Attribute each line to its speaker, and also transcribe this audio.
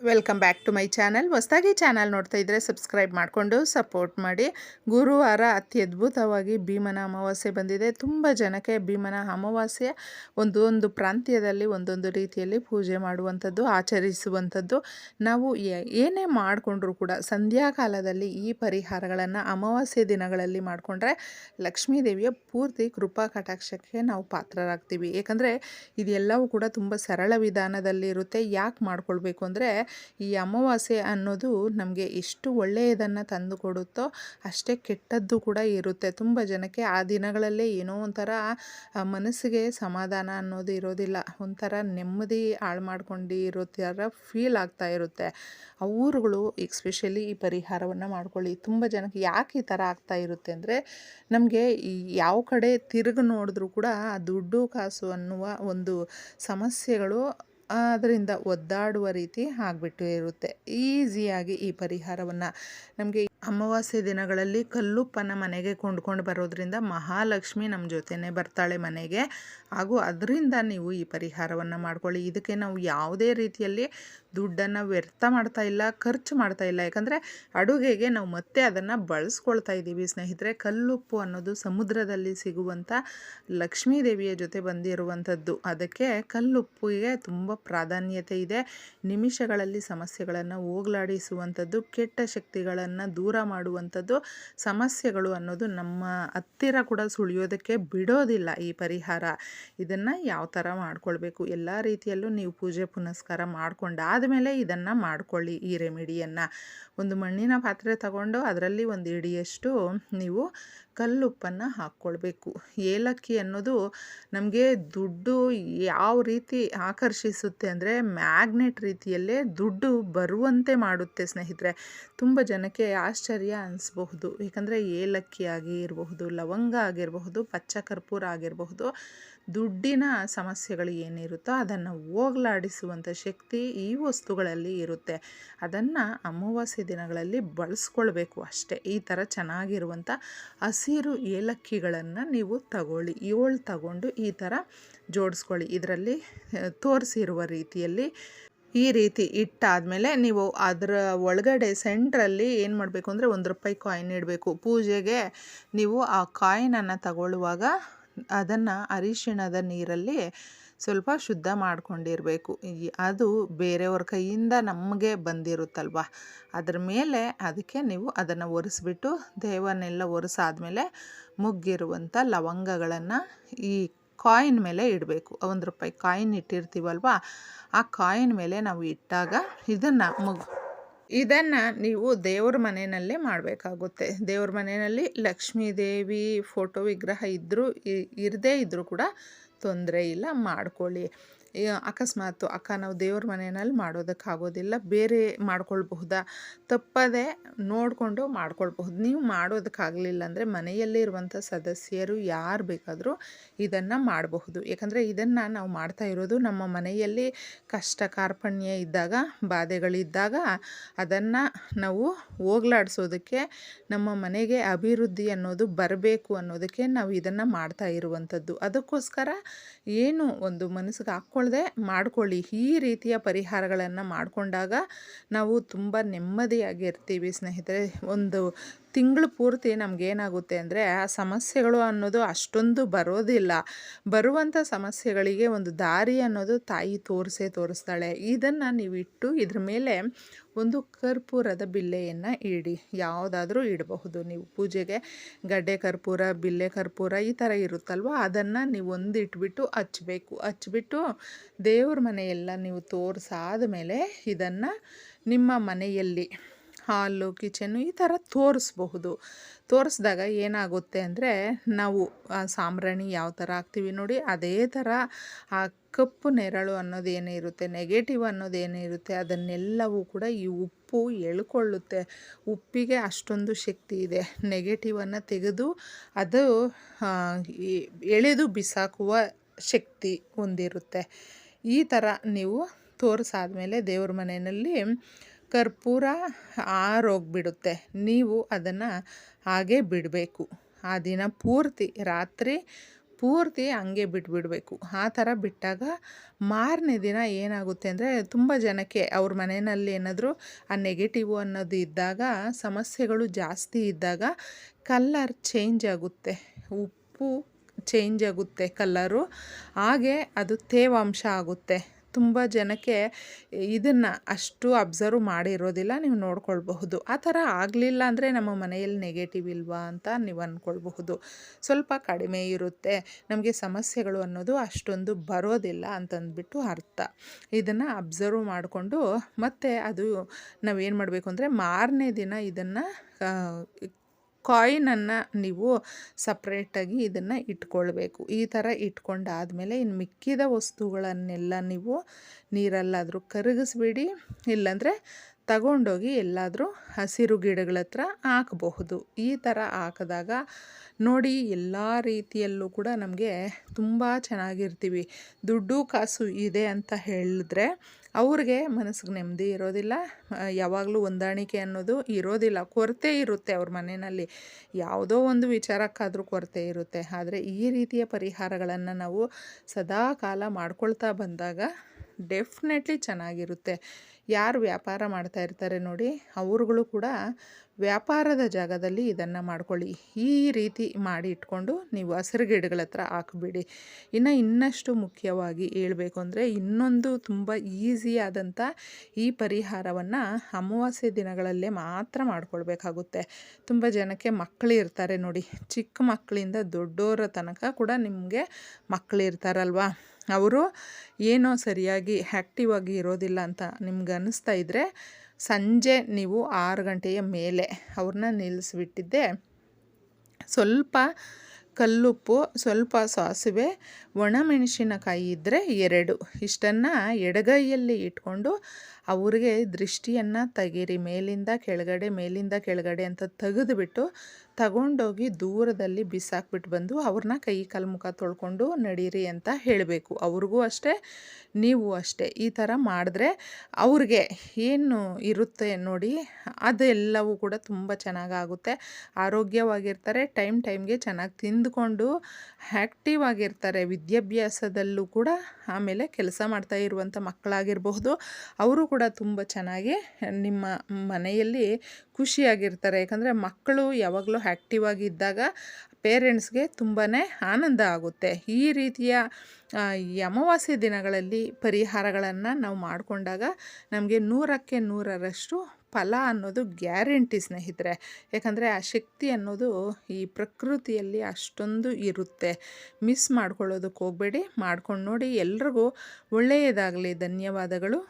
Speaker 1: Welcome back to my channel ಹೊಸದಾಗಿ channel ನೋಡ್ತಾ ಇದ್ದರೆ ಸಬ್ಸ್ಕ್ರೈಬ್ ಮಾಡಿಕೊಂಡು ಸಪೋರ್ಟ್ ಮಾಡಿ. ಗುರುವಾರ ಅತ್ಯದ್ಭುತವಾಗಿ ಭೀಮನ ಅಮಾವಾಸ್ಯೆ ಬಂದಿದೆ. ತುಂಬ ಜನಕ್ಕೆ ಭೀಮನ ಅಮಾವಾಸ್ಯೆ ಒಂದೊಂದು ಒಂದು ಪ್ರಾಂತ್ಯದಲ್ಲಿ ಒಂದೊಂದು ರೀತಿಯಲ್ಲಿ ಪೂಜೆ ಮಾಡುವಂಥದ್ದು, ಆಚರಿಸುವಂಥದ್ದು. ನಾವು ಏನೇ ಮಾಡಿಕೊಂಡ್ರೂ ಕೂಡ ಸಂಧ್ಯಾಕಾಲದಲ್ಲಿ ಈ ಪರಿಹಾರಗಳನ್ನು ಅಮಾವಾಸ್ಯೆ ದಿನಗಳಲ್ಲಿ ಮಾಡಿಕೊಂಡ್ರೆ ಲಕ್ಷ್ಮೀ ದೇವಿಯ ಪೂರ್ತಿ ಕೃಪಾ ಕಟಾಕ್ಷಕ್ಕೆ ನಾವು ಪಾತ್ರರಾಗ್ತೀವಿ. ಏಕೆಂದರೆ ಇದೆಲ್ಲವೂ ಕೂಡ ತುಂಬ ಸರಳ ವಿಧಾನದಲ್ಲಿ ಇರುತ್ತೆ. ಯಾಕೆ ಮಾಡ್ಕೊಳ್ಬೇಕು ಅಂದರೆ ಈ ಅಮಾವಾಸ್ಯೆ ಅನ್ನೋದು ನಮಗೆ ಎಷ್ಟು ಒಳ್ಳೆಯದನ್ನು ತಂದು ಕೊಡುತ್ತೋ ಅಷ್ಟೇ ಕೆಟ್ಟದ್ದು ಕೂಡ ಇರುತ್ತೆ. ತುಂಬ ಜನಕ್ಕೆ ಆ ದಿನಗಳಲ್ಲೇ ಏನೋ ಒಂಥರ ಮನಸ್ಸಿಗೆ ಸಮಾಧಾನ ಅನ್ನೋದು ಇರೋದಿಲ್ಲ. ಒಂಥರ ನೆಮ್ಮದಿ ಹಾಳು ಮಾಡ್ಕೊಂಡು ಇರೋ ಥರ ಫೀಲ್ ಆಗ್ತಾ ಇರುತ್ತೆ. ಅವರುಗಳು ಎಕ್ಸ್ಪೆಷಲಿ ಈ ಪರಿಹಾರವನ್ನು ಮಾಡ್ಕೊಳ್ಳಿ. ತುಂಬ ಜನಕ್ಕೆ ಯಾಕೆ ಈ ಥರ ಆಗ್ತಾ ಇರುತ್ತೆ ಅಂದರೆ ನಮಗೆ ಈ ಯಾವ ಕಡೆ ತಿರುಗಿ ನೋಡಿದ್ರೂ ಕೂಡ ದುಡ್ಡು, ಕಾಸು ಅನ್ನುವ ಒಂದು ಸಮಸ್ಯೆಗಳು ಅದರಿಂದ ಒದ್ದಾಡುವ ರೀತಿ ಆಗ್ಬಿಟ್ಟು ಇರುತ್ತೆ. ಈಸಿಯಾಗಿ ಈ ಪರಿಹಾರವನ್ನು ನಮಗೆ ಅಮಾವಾಸ್ಯೆ ದಿನಗಳಲ್ಲಿ ಕಲ್ಲುಪ್ಪನ ಮನೆಗೆ ಕೊಂಡ್ಕೊಂಡು ಬರೋದ್ರಿಂದ ಮಹಾಲಕ್ಷ್ಮಿ ನಮ್ಮ ಜೊತೆನೇ ಬರ್ತಾಳೆ ಮನೆಗೆ. ಹಾಗೂ ಅದರಿಂದ ನೀವು ಈ ಪರಿಹಾರವನ್ನು ಮಾಡ್ಕೊಳ್ಳಿ. ಇದಕ್ಕೆ ನಾವು ಯಾವುದೇ ರೀತಿಯಲ್ಲಿ ದುಡ್ಡನ್ನು ವ್ಯರ್ಥ ಮಾಡ್ತಾ ಇಲ್ಲ, ಖರ್ಚು ಮಾಡ್ತಾ ಇಲ್ಲ. ಯಾಕಂದರೆ ಅಡುಗೆಗೆ ನಾವು ಮತ್ತೆ ಅದನ್ನು ಬಳಸ್ಕೊಳ್ತಾ ಇದ್ದೀವಿ ಸ್ನೇಹಿತರೆ. ಕಲ್ಲುಪ್ಪು ಅನ್ನೋದು ಸಮುದ್ರದಲ್ಲಿ ಸಿಗುವಂಥ ಲಕ್ಷ್ಮೀ ದೇವಿಯ ಜೊತೆ ಬಂದಿರುವಂಥದ್ದು. ಅದಕ್ಕೆ ಕಲ್ಲುಪ್ಪಿಗೆ ತುಂಬ ಪ್ರಾಧಾನ್ಯತೆ ಇದೆ. ನಿಮಿಷಗಳಲ್ಲಿ ಸಮಸ್ಯೆಗಳನ್ನು ಹೋಗ್ಲಾಡಿಸುವಂಥದ್ದು, ಕೆಟ್ಟ ಶಕ್ತಿಗಳನ್ನು ದೂರ ಮಾಡುವಂಥದ್ದು ಸಮಸ್ಯೆಗಳು ಅನ್ನೋದು ನಮ್ಮ ಹತ್ತಿರ ಕೂಡ ಸುಳಿಯೋದಕ್ಕೆ ಬಿಡೋದಿಲ್ಲ ಈ ಪರಿಹಾರ. ಇದನ್ನು ಯಾವ ಥರ ಮಾಡ್ಕೊಳ್ಬೇಕು? ಎಲ್ಲ ರೀತಿಯಲ್ಲೂ ನೀವು ಪೂಜೆ ಪುನಸ್ಕಾರ ಮಾಡ್ಕೊಂಡಾದಮೇಲೆ ಇದನ್ನು ಮಾಡ್ಕೊಳ್ಳಿ ಈ ರೆಮಿಡಿಯನ್ನು ಒಂದು ಮಣ್ಣಿನ ಪಾತ್ರೆ ತಗೊಂಡು ಅದರಲ್ಲಿ ಒಂದು ಇಡಿಯಷ್ಟು ನೀವು ಕಲ್ಲುಪ್ಪನ್ನು ಹಾಕ್ಕೊಳ್ಬೇಕು. ಏಲಕ್ಕಿ ಅನ್ನೋದು ನಮಗೆ ದುಡ್ಡು ಯಾವ ರೀತಿ ಆಕರ್ಷಿಸುತ್ತೆ ಅಂದರೆ ಮ್ಯಾಗ್ನೆಟ್ ರೀತಿಯಲ್ಲೇ ದುಡ್ಡು ಬರುವಂತೆ ಮಾಡುತ್ತೆ ಸ್ನೇಹಿತರೆ. ತುಂಬ ಜನಕ್ಕೆ ಆಶ್ಚರ್ಯ ಅನಿಸ್ಬಹುದು. ಏಕೆಂದರೆ ಏಲಕ್ಕಿ ಆಗಿರಬಹುದು, ಲವಂಗ ಆಗಿರಬಹುದು ಪಚ್ಚ ಕರ್ಪೂರ ಆಗಿರಬಹುದು ದುಡ್ಡಿನ ಸಮಸ್ಯೆಗಳು ಏನಿರುತ್ತೋ ಅದನ್ನು ಹೋಗ್ಲಾಡಿಸುವಂಥ ಶಕ್ತಿ ಈ ವಸ್ತುಗಳಲ್ಲಿ ಇರುತ್ತೆ. ಅದನ್ನು ಅಮಾವಾಸ್ಯೆ ದಿನಗಳಲ್ಲಿ ಬಳಸ್ಕೊಳ್ಬೇಕು ಅಷ್ಟೇ. ಈ ಥರ ಚೆನ್ನಾಗಿರುವಂಥ ಹಸಿರು ಏಲಕ್ಕಿಗಳನ್ನು ನೀವು ತಗೊಳ್ಳಿ. ಏಳು ತಗೊಂಡು ಈ ಥರ ಜೋಡಿಸ್ಕೊಳ್ಳಿ. ಇದರಲ್ಲಿ ತೋರಿಸಿರುವ ರೀತಿಯಲ್ಲಿ ಈ ರೀತಿ ಇಟ್ಟಾದಮೇಲೆ ನೀವು ಅದರ ಒಳಗಡೆ ಸೆಂಟ್ರಲ್ಲಿ ಏನು ಮಾಡಬೇಕು ಅಂದರೆ ಒಂದು ರೂಪಾಯಿ ಕಾಯಿನ್ ಇಡಬೇಕು. ಪೂಜೆಗೆ ನೀವು ಆ ಕಾಯಿನನ್ನು ತಗೊಳ್ಳುವಾಗ ಅದನ್ನು ಅರಿಶಿಣದ ನೀರಲ್ಲಿ ಸ್ವಲ್ಪ ಶುದ್ಧ ಮಾಡ್ಕೊಂಡಿರಬೇಕು. ಅದು ಬೇರೆಯವ್ರ ಕೈಯಿಂದ ನಮಗೆ ಬಂದಿರುತ್ತಲ್ವ? ಅದ್ರ ಮೇಲೆ ಅದಕ್ಕೆ ನೀವು ಅದನ್ನು ಒರೆಸ್ಬಿಟ್ಟು ದೇವನ್ನೆಲ್ಲ ಒರೆಸಾದ್ಮೇಲೆ ಮುಗ್ಗಿರುವಂಥ ಲವಂಗಗಳನ್ನು ಈ ಕಾಯಿನ್ ಮೇಲೆ ಇಡಬೇಕು. ಒಂದು ರೂಪಾಯಿ ಕಾಯಿನ್ ಇಟ್ಟಿರ್ತೀವಲ್ವ? ಆ ಕಾಯಿನ್ ಮೇಲೆ ನಾವು ಇಟ್ಟಾಗ ಇದನ್ನು ಮುಗ್ ಇದನ್ನು ನೀವು ದೇವ್ರ ಮನೆಯಲ್ಲೇ ಮಾಡಬೇಕಾಗುತ್ತೆ. ದೇವ್ರ ಮನೆಯಲ್ಲಿ ಲಕ್ಷ್ಮೀ ದೇವಿ ಫೋಟೋ ವಿಗ್ರಹ ಇದ್ದರೂ ಇರದೇ ಇದ್ದರೂ ಕೂಡ ತೊಂದರೆ ಇಲ್ಲ, ಮಾಡ್ಕೊಳ್ಳಿ. ಅಕಸ್ಮಾತು ಅಕ್ಕ ನಾವು ದೇವ್ರ ಮನೆಯಲ್ಲಿ ಮಾಡೋದಕ್ಕಾಗೋದಿಲ್ಲ. ಬೇರೆ ಮಾಡ್ಕೊಳ್ಬಹುದಾ? ತಪ್ಪದೆ ನೋಡಿಕೊಂಡು ಮಾಡ್ಕೊಳ್ಬಹುದು. ನೀವು ಮಾಡೋದಕ್ಕಾಗಲಿಲ್ಲ ಅಂದರೆ ಮನೆಯಲ್ಲೇ ಇರುವಂಥ ಸದಸ್ಯರು ಯಾರು ಬೇಕಾದರೂ ಇದನ್ನು ಮಾಡಬಹುದು. ಯಾಕಂದರೆ ಇದನ್ನು ನಾವು ಮಾಡ್ತಾ ಇರೋದು ನಮ್ಮ ಮನೆಯಲ್ಲಿ ಕಷ್ಟ ಕಾರ್ಪಣ್ಯ ಇದ್ದಾಗ, ಬಾಧೆಗಳಿದ್ದಾಗ ಅದನ್ನು ನಾವು ಹೋಗ್ಲಾಡಿಸೋದಕ್ಕೆ, ನಮ್ಮ ಮನೆಗೆ ಅಭಿವೃದ್ಧಿ ಅನ್ನೋದು ಬರಬೇಕು ಅನ್ನೋದಕ್ಕೆ ನಾವು ಇದನ್ನು ಮಾಡ್ತಾ ಇರುವಂಥದ್ದು. ಅದಕ್ಕೋಸ್ಕರ ಏನು ಒಂದು ಮನಸ್ಸಿಗೆ ಹಾಕ್ಕೊಳ್ದೆ ಮಾಡ್ಕೊಳ್ಳಿ. ಈ ರೀತಿಯ ಪರಿಹಾರಗಳನ್ನು ಮಾಡಿಕೊಂಡಾಗ ನಾವು ತುಂಬ ನೆಮ್ಮದಿಯಾಗಿರ್ತೀವಿ ಸ್ನೇಹಿತರೆ. ಒಂದು ತಿಂಗಳು ಪೂರ್ತಿ ನಮಗೇನಾಗುತ್ತೆ ಅಂದರೆ ಆ ಸಮಸ್ಯೆಗಳು ಅನ್ನೋದು ಅಷ್ಟೊಂದು ಬರೋದಿಲ್ಲ. ಬರುವಂಥ ಸಮಸ್ಯೆಗಳಿಗೆ ಒಂದು ದಾರಿ ಅನ್ನೋದು ತಾಯಿ ತೋರಿಸೇ ತೋರಿಸ್ತಾಳೆ. ಇದನ್ನು ನೀವು ಇಟ್ಟು ಇದ್ರ ಮೇಲೆ ಒಂದು ಕರ್ಪೂರದ ಬಿಲ್ಲೆಯನ್ನು ಇಡಿ. ಯಾವುದಾದ್ರೂ ಇಡಬಹುದು. ನೀವು ಪೂಜೆಗೆ ಗಡ್ಡೆ ಕರ್ಪೂರ, ಬಿಲ್ಲೆ ಕರ್ಪೂರ ಈ ಥರ ಇರುತ್ತಲ್ವ? ಅದನ್ನು ನೀವು ಒಂದು ಇಟ್ಬಿಟ್ಟು ಹಚ್ಬೇಕು. ಹಚ್ಬಿಟ್ಟು ದೇವ್ರ ಮನೆಯೆಲ್ಲ ನೀವು ತೋರಿಸಾದ ಮೇಲೆ ಇದನ್ನು ನಿಮ್ಮ ಮನೆಯಲ್ಲಿ ಹಾಲು ಕಿಚನ್ನು ಈ ಥರ ತೋರಿಸ್ಬಹುದು. ತೋರಿಸಿದಾಗ ಏನಾಗುತ್ತೆ ಅಂದರೆ ನಾವು ಸಾಂಬ್ರಾಣಿ ಯಾವ ಥರ ಹಾಕ್ತೀವಿ ನೋಡಿ, ಅದೇ ಥರ ಆ ಕಪ್ಪು ನೆರಳು ಅನ್ನೋದೇನೇ ಇರುತ್ತೆ ನೆಗೆಟಿವ್ ಅನ್ನೋದೇನೇ ಇರುತ್ತೆ, ಅದನ್ನೆಲ್ಲವೂ ಕೂಡ ಈ ಉಪ್ಪು ಎಳ್ಕೊಳ್ಳುತ್ತೆ. ಉಪ್ಪಿಗೆ ಅಷ್ಟೊಂದು ಶಕ್ತಿ ಇದೆ. ನೆಗೆಟಿವನ್ನು ತೆಗೆದು ಅದು ಎಳೆದು ಬಿಸಾಕುವ ಶಕ್ತಿ ಹೊಂದಿರುತ್ತೆ. ಈ ಥರ ನೀವು ತೋರಿಸಾದ್ಮೇಲೆ ದೇವ್ರ ಮನೆಯಲ್ಲಿ ಕರ್ಪೂರ ಆರೋಗ್ಬಿಡುತ್ತೆ. ನೀವು ಅದನ್ನು ಹಾಗೆ ಬಿಡಬೇಕು. ಆ ದಿನ ಪೂರ್ತಿ, ರಾತ್ರಿ ಪೂರ್ತಿ ಹಂಗೆ ಬಿಟ್ಬಿಡಬೇಕು. ಆ ಥರ ಬಿಟ್ಟಾಗ ಮಾರನೇ ದಿನ ಏನಾಗುತ್ತೆ ಅಂದರೆ ತುಂಬ ಜನಕ್ಕೆ ಅವ್ರ ಮನೆಯಲ್ಲಿ ಏನಾದರೂ ಆ ನೆಗೆಟಿವ್ ಅನ್ನೋದು ಇದ್ದಾಗ, ಸಮಸ್ಯೆಗಳು ಜಾಸ್ತಿ ಇದ್ದಾಗ ಕಲ್ಲರ್ ಚೇಂಜ್ ಆಗುತ್ತೆ. ಉಪ್ಪು ಚೇಂಜ್ ಆಗುತ್ತೆ ಕಲ್ಲರು ಹಾಗೆ ಅದು ತೇವಾಂಶ ಆಗುತ್ತೆ. ತುಂಬ ಜನಕ್ಕೆ ಇದನ್ನು ಅಷ್ಟು ಅಬ್ಸರ್ವ್ ಮಾಡಿರೋದಿಲ್ಲ, ನೀವು ನೋಡ್ಕೊಳ್ಬಹುದು. ಆ ಥರ ಆಗಲಿಲ್ಲ ಅಂದರೆ ನಮ್ಮ ಮನೆಯಲ್ಲಿ ನೆಗೆಟಿವ್ ಇಲ್ವಾ ಅಂತ ನೀವು ಅಂದ್ಕೊಳ್ಬಹುದು ಸ್ವಲ್ಪ ಕಡಿಮೆ ಇರುತ್ತೆ, ನಮಗೆ ಸಮಸ್ಯೆಗಳು ಅನ್ನೋದು ಅಷ್ಟೊಂದು ಬರೋದಿಲ್ಲ ಅಂತಂದ್ಬಿಟ್ಟು ಅರ್ಥ. ಇದನ್ನು ಅಬ್ಸರ್ವ್ ಮಾಡಿಕೊಂಡು ಮತ್ತು ಅದು ನಾವೇನು ಮಾಡಬೇಕು ಅಂದರೆ ಮಾರನೇ ದಿನ ಇದನ್ನು ಕಾಯಿನನ್ನು ನೀವು ಸಪ್ರೇಟಾಗಿ ಇದನ್ನು ಇಟ್ಕೊಳ್ಬೇಕು. ಈ ಥರ ಇಟ್ಕೊಂಡಾದಮೇಲೆ ಇನ್ನು ಮಿಕ್ಕಿದ ವಸ್ತುಗಳನ್ನೆಲ್ಲ ನೀವು ನೀರಲ್ಲಾದರೂ ಕರಗಿಸ್ಬಿಡಿ, ಇಲ್ಲಾಂದರೆ ತಗೊಂಡೋಗಿ ಎಲ್ಲಾದರೂ ಹಸಿರು ಗಿಡಗಳ ಹತ್ರ ಹಾಕಬಹುದು. ಈ ಥರ ಹಾಕಿದಾಗ ನೋಡಿ ಎಲ್ಲ ರೀತಿಯಲ್ಲೂ ಕೂಡ ನಮಗೆ ತುಂಬ ಚೆನ್ನಾಗಿರ್ತೀವಿ. ದುಡ್ಡು ಕಾಸು ಇದೆ ಅಂತ ಹೇಳಿದ್ರೆ ಅವ್ರಿಗೆ ಮನಸ್ಸಿಗೆ ನೆಮ್ಮದಿ ಇರೋದಿಲ್ಲ. ಯಾವಾಗಲೂ ಹೊಂದಾಣಿಕೆ ಅನ್ನೋದು ಇರೋದಿಲ್ಲ. ಕೊರತೆ ಇರುತ್ತೆ ಅವ್ರ ಮನೆಯಲ್ಲಿ. ಯಾವುದೋ ಒಂದು ವಿಚಾರಕ್ಕಾದರೂ ಕೊರತೆ ಇರುತ್ತೆ. ಆದರೆ ಈ ರೀತಿಯ ಪರಿಹಾರಗಳನ್ನು ನಾವು ಸದಾ ಕಾಲ ಮಾಡ್ಕೊಳ್ತಾ ಬಂದಾಗ ಡೆಫಿನೆಟ್ಲಿ ಚೆನ್ನಾಗಿರುತ್ತೆ. ಯಾರು ವ್ಯಾಪಾರ ಮಾಡ್ತಾ ಇರ್ತಾರೆ ನೋಡಿ, ಅವ್ರುಗಳು ಕೂಡ ವ್ಯಾಪಾರದ ಜಾಗದಲ್ಲಿ ಇದನ್ನು ಮಾಡ್ಕೊಳ್ಳಿ. ಈ ರೀತಿ ಮಾಡಿ ಇಟ್ಕೊಂಡು ನೀವು ಹಸಿರು ಗಿಡಗಳ ಹತ್ರ ಹಾಕಿಬಿಡಿ. ಇನ್ನು ಇನ್ನಷ್ಟು ಮುಖ್ಯವಾಗಿ ಹೇಳಬೇಕು ಅಂದರೆ ಇನ್ನೊಂದು ತುಂಬ ಈಸಿಯಾದಂಥ ಈ ಪರಿಹಾರವನ್ನು ಅಮಾವಾಸ್ಯೆ ದಿನಗಳಲ್ಲೇ ಮಾತ್ರ ಮಾಡ್ಕೊಳ್ಬೇಕಾಗುತ್ತೆ. ತುಂಬ ಜನಕ್ಕೆ ಮಕ್ಕಳು ಇರ್ತಾರೆ ನೋಡಿ. ಚಿಕ್ಕ ಮಕ್ಕಳಿಂದ ದೊಡ್ಡೋರ ತನಕ ಕೂಡ ನಿಮಗೆ ಮಕ್ಕಳು ಇರ್ತಾರಲ್ವಾ? ಅವರು ಏನೋ ಸರಿಯಾಗಿ ಆ್ಯಕ್ಟಿವ್ ಆಗಿ ಇರೋದಿಲ್ಲ ಅಂತ ನಿಮ್ಗೆ ಅನ್ನಿಸ್ತಾ ಇದ್ದರೆ ಸಂಜೆ ನೀವು ಆರು ಗಂಟೆಯ ಮೇಲೆ ಅವ್ರನ್ನ ನಿಲ್ಲಿಸ್ಬಿಟ್ಟಿದ್ದೆ. ಸ್ವಲ್ಪ ಕಲ್ಲುಪ್ಪು, ಸ್ವಲ್ಪ ಸಾಸಿವೆ, ಒಣಮೆಣಸಿನಕಾಯಿ ಇದ್ದರೆ ಎರಡು. ಇಷ್ಟನ್ನು ಎಡಗೈಯಲ್ಲಿ ಇಟ್ಕೊಂಡು ಅವ್ರಿಗೆ ದೃಷ್ಟಿಯನ್ನು ತೆಗೀರಿ, ಮೇಲಿಂದ ಕೆಳಗಡೆ ಮೇಲಿಂದ ಕೆಳಗಡೆ ಅಂತ ತೆಗೆದುಬಿಟ್ಟು ತಗೊಂಡೋಗಿ ದೂರದಲ್ಲಿ ಬಿಸಾಕ್ಬಿಟ್ಟು ಬಂದು ಅವ್ರನ್ನ ಕೈ ಕಾಲು ಮುಖ ತೊಳ್ಕೊಂಡು ನಡೀರಿ ಅಂತ ಹೇಳಬೇಕು. ಅವ್ರಿಗೂ ಅಷ್ಟೇ, ನೀವು ಅಷ್ಟೇ. ಈ ಥರ ಮಾಡಿದ್ರೆ ಅವ್ರಿಗೆ ಏನು ಇರುತ್ತೆ ನೋಡಿ, ಅದೆಲ್ಲವೂ ಕೂಡ ತುಂಬ ಚೆನ್ನಾಗಾಗುತ್ತೆ. ಆರೋಗ್ಯವಾಗಿರ್ತಾರೆ, ಟೈಮ್ ಟೈಮ್ಗೆ ಚೆನ್ನಾಗಿ ತಿಂದುಕೊಂಡು ಆ್ಯಕ್ಟಿವ್ ಆಗಿರ್ತಾರೆ. ವಿದ್ಯಾಭ್ಯಾಸದಲ್ಲೂ ಕೂಡ ಆಮೇಲೆ ಕೆಲಸ ಮಾಡ್ತಾ ಇರುವಂಥ ಮಕ್ಕಳಾಗಿರಬಹುದು. ಅವರು ಕೂಡ ತುಂಬ ಚೆನ್ನಾಗಿ ನಿಮ್ಮ ಮನೆಯಲ್ಲಿ ಖುಷಿಯಾಗಿರ್ತಾರೆ. ಯಾಕಂದರೆ ಮಕ್ಕಳು ಯಾವಾಗಲೂ ಆ್ಯಕ್ಟಿವ್ ಆಗಿದ್ದಾಗ ಪೇರೆಂಟ್ಸ್ಗೆ ತುಂಬಾ ಆನಂದ ಆಗುತ್ತೆ. ಈ ರೀತಿಯ ಅಮಾವಾಸ್ಯೆ ದಿನಗಳಲ್ಲಿ ಪರಿಹಾರಗಳನ್ನು ನಾವು ಮಾಡಿಕೊಂಡಾಗ ನಮಗೆ ನೂರಕ್ಕೆ ನೂರರಷ್ಟು ಫಲ ಅನ್ನೋದು ಗ್ಯಾರಂಟಿ ಸ್ನೇಹಿತರೆ. ಯಾಕಂದರೆ ಆ ಶಕ್ತಿ ಅನ್ನೋದು ಈ ಪ್ರಕೃತಿಯಲ್ಲಿ ಅಷ್ಟೊಂದು ಇರುತ್ತೆ. ಮಿಸ್ ಮಾಡ್ಕೊಳ್ಳೋದಕ್ಕೆ ಹೋಗಬೇಡಿ, ಮಾಡ್ಕೊಂಡು ನೋಡಿ ಎಲ್ರಿಗೂ ಒಳ್ಳೆಯದಾಗಲಿ. ಧನ್ಯವಾದಗಳು.